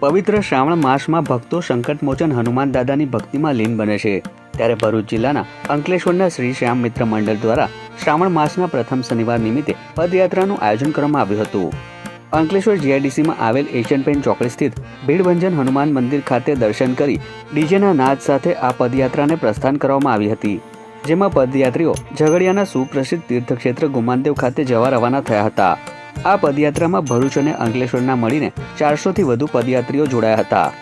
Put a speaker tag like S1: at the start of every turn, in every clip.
S1: પવિત્ર શ્રાવણ માસમાં ભક્તો સંકટમોચન હનુમાન દાદાની ભક્તિમાં લીન બને છે. ત્યારે ભરૂચ જિલ્લાના અંકલેશ્વરના શ્રી શ્યામ મિત્ર મંડળ દ્વારા શ્રાવણ માસના પ્રથમ શનિવાર નિમિત્તે પદયાત્રાનું આયોજન કરવામાં આવ્યું હતું. અંકલેશ્વર જીઆઈડીસીમાં આવેલ એશિયન પેન્ટ ચોકડી સ્થિત ભીડભંજન હનુમાન મંદિર ખાતે દર્શન કરી ડીજેના નાદ સાથે આ પદયાત્રાને પ્રસ્થાન કરવામાં આવી હતી. જેમાં પદયાત્રીઓ ઝઘડિયાના સુપ્રસિદ્ધ તીર્થક્ષેત્ર ગુમાનદેવ ખાતે જવા રવાના થયા હતા. આ પદયાત્રામાં ભરૂચ અને અંકલેશ્વરના મળીને ચારસોથી વધુ પદયાત્રીઓ જોડાયા હતા.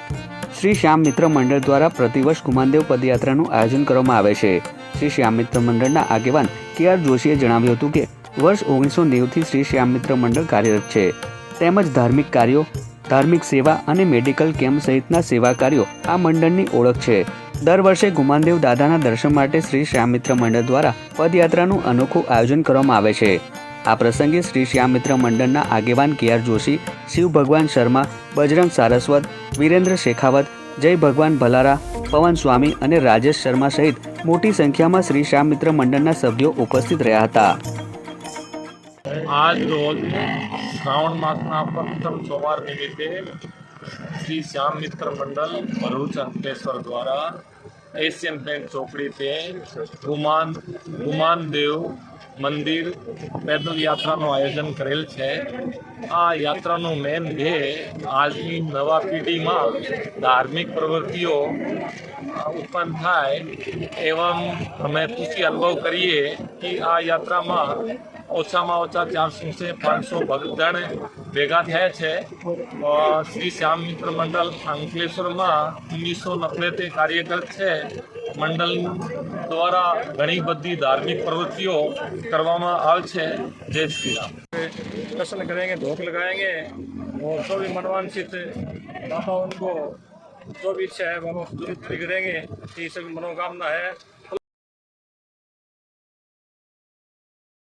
S1: શ્રી શ્યામ મિત્ર મંડળ દ્વારા પ્રતિવર્ષ કુમાનદેવ પદયાત્રાનું આયોજન કરવામાં આવે છે. શ્રી શ્યામ મિત્ર મંડળના આગેવાન કે આર જોશીએ જણાવ્યું હતું કે, વર્ષ ઓગણીસો નેવુંથી શ્રી શ્યામ મિત્ર મંડળ કાર્યરત છે. તેમજ ધાર્મિક કાર્યો, ધાર્મિક સેવા અને મેડિકલ કેમ્પ સહિતના સેવા કાર્યો આ મંડળની ઓળખ છે. દર વર્ષે ગુમાનદેવ દાદાના દર્શન માટે શ્રી શ્યામ મિત્ર મંડળ દ્વારા પદયાત્રાનું અનોખું આયોજન કરવામાં આવે છે. આ પ્રસંગે શ્રી શ્યામ મિત્ર મંડળના આગેવાન કેઆર જોશી, શિવ ભગવાન શર્મા, બજરંગ સારસ્વત, વીરેન્દ્ર શેખાવત, જય ભગવાન ભલારા, પવન સ્વામી અને રાજેશ શર્મા સહિત મોટી સંખ્યામાં શ્રી શ્યામ મિત્ર મંડળના સભ્યો ઉપસ્થિત રહ્યા હતા.
S2: આજ રોજ શ્રાવણ માસના પ્રથમ સોમવાર નિમિત્તે શ્રી શ્યામ મિત્ર મંડળ ભરૂચ અંકલેશ્વર દ્વારા એશિયન બેંક ચોકડી पे ગુમાન ગુમાન દેવ મંદિર પેદલ યાત્રાનું આયોજન કરેલ છે. આ યાત્રાનું મેન ધ્યેય આજની નવા પેઢીમાં ધાર્મિક પ્રવૃત્તિઓ ઉત્પન્ન થાય એવમ અમે ખુશી અનુભવ કરીએ કે આ યાત્રામાં ઓછામાં ઓછા ચારસો થી પાંચસો ભક્તજણ ભેગા થયા છે. શ્રી શ્યામ મિત્ર મંડળ અંકલેશ્વરમાં ઓગણીસો નબ્બેથી કાર્યરત છે. મંડળ દ્વારા ઘણી બધી ધાર્મિક પ્રવૃત્તિઓ કરવામાં આવે છે જય શ્રી રામ दर्शन करेंगे धोख लगाएंगे और जो भी मनवांछित बाबा उनको जो भी इच्छा है बाबा पूरी पूरी करेंगे ये सभी मनोकामना है